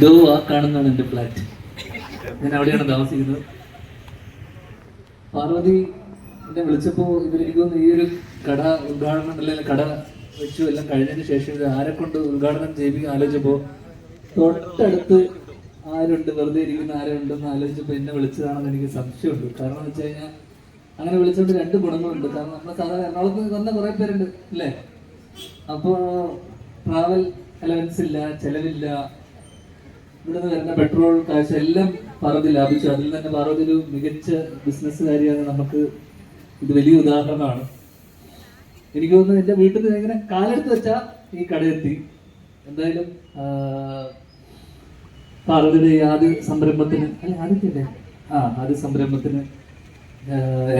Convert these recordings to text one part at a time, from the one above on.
ദോ ആ കാണുന്നതാണ് എന്റെ ഫ്ലാറ്റ്. ഞാൻ അവിടെയാണ് താമസിക്കുന്നത്. പാർവതി എന്നെ വിളിച്ചപ്പോൾ ഇവരെനിക്കൊന്ന് ഈ ഒരു കട ഉദ്ഘാടനം അല്ലെങ്കിൽ കട വെച്ചു എല്ലാം കഴിഞ്ഞതിന് ശേഷം ഇത് ആരെ കൊണ്ട് ഉദ്ഘാടനം ചെയ്യിപ്പിക്കാൻ ആലോചിച്ചപ്പോൾ തൊട്ടടുത്ത് ആരുണ്ട്? വെറുതെ ഇരിക്കുന്ന ആരുണ്ടെന്ന് ആലോചിച്ചപ്പോൾ എന്നെ വിളിച്ചതാണെന്ന് എനിക്ക് സംശയമുണ്ട്. കാരണം എന്ന് വെച്ച് കഴിഞ്ഞാൽ അങ്ങനെ വിളിച്ചുകൊണ്ട് രണ്ട് ഗുണങ്ങളുണ്ട്. കാരണം നമ്മുടെ സാധാരണ എറണാകുളത്ത് വന്ന കുറേ പേരുണ്ട് അല്ലേ? അപ്പോൾ ട്രാവൽ അലവൻസ് ഇല്ല ചെലവില്ല ഇവിടുന്ന് വരുന്ന പെട്രോൾ കാശ് എല്ലാം പാർവതി ലാഭിച്ചു. അതിൽ തന്നെ പാർവതി ഒരു മികച്ച ബിസിനസ്സുകാരിയാണ് നമുക്ക് ഇത് വലിയ ഉദാഹരണമാണ്. എനിക്ക് തോന്നുന്നു എന്റെ വീട്ടിൽ നിന്ന് ഇങ്ങനെ കാലെടുത്ത് വെച്ചാൽ ഈ കടയെത്തി. എന്തായാലും പാർവതിയുടെ ഈ ആദ്യ സംരംഭത്തിന് അല്ല ആദ്യത്തില്ലേ? ആ ആദ്യ സംരംഭത്തിന്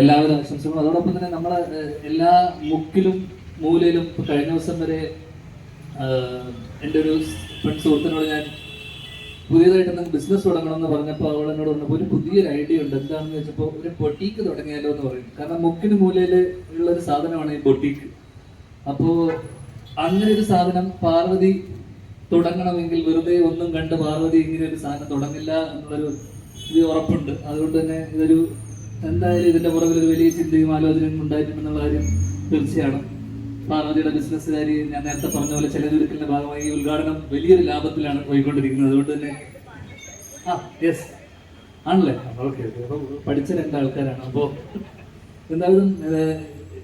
എല്ലാവിധ ആശംസകളും. അതോടൊപ്പം തന്നെ നമ്മളെ എല്ലാ മുക്കിലും മൂലയിലും കഴിഞ്ഞ ദിവസം വരെ എന്റെ ഒരു ഫ്രണ്ട് സുഹൃത്തിനോട് ഞാൻ പുതിയതായിട്ട് എന്തെങ്കിലും ബിസിനസ് തുടങ്ങണം എന്ന് പറഞ്ഞപ്പോൾ അവൾ എന്നോട് പറഞ്ഞപ്പോൾ ഒരു പുതിയൊരു ഐഡിയ ഉണ്ട്. എന്താണെന്ന് വെച്ചപ്പോൾ ഒരു ബൊട്ടീക്ക് തുടങ്ങിയാലോ എന്ന് പറയും കാരണം മുക്കിന് മൂലയിൽ ഉള്ള ഒരു സാധനമാണ് ഈ ബൊട്ടീക്ക് അപ്പോൾ അങ്ങനെ ഒരു സാധനം പാർവതി തുടങ്ങണമെങ്കിൽ വെറുതെ ഒന്നും കണ്ട് പാർവതി ഇങ്ങനെ ഒരു സാധനം തുടങ്ങില്ല എന്നുള്ളൊരു ഇത് ഉറപ്പുണ്ട്. അതുകൊണ്ട് തന്നെ ഇതൊരു എന്തായാലും ഇതിന്റെ പുറകിൽ ഒരു വലിയ ചിന്തയും ആലോചനയും ഉണ്ടായിട്ടുണ്ടെന്നുള്ള കാര്യം തീർച്ചയാണ്. പാർവതിയുടെ ബിസിനസ്സുകാരി ഞാൻ നേരത്തെ പറഞ്ഞ പോലെ ചെലവൊരുക്കലിന്റെ ഭാഗമായി ഈ ഉദ്ഘാടനം വലിയൊരു ലാഭത്തിലാണ് പോയിക്കൊണ്ടിരിക്കുന്നത്. അതുകൊണ്ട് തന്നെ ആ യെസ് ആണല്ലേ? ഓക്കെ അപ്പോൾ രണ്ട് ആൾക്കാരാണ് അപ്പോൾ എന്തായാലും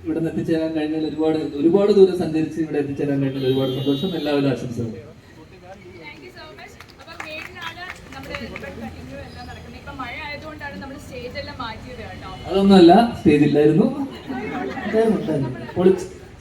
ഇവിടെ നിന്ന് എത്തിച്ചേരാൻ കഴിഞ്ഞാൽ ഒരുപാട് ഒരുപാട് ദൂരം സഞ്ചരിച്ച് ഇവിടെ എത്തിച്ചേരാൻ കഴിഞ്ഞാൽ ഒരുപാട് സന്തോഷം. എല്ലാവരും ആശംസകളും. അതൊന്നുമല്ല സ്റ്റേജ് എല്ലാം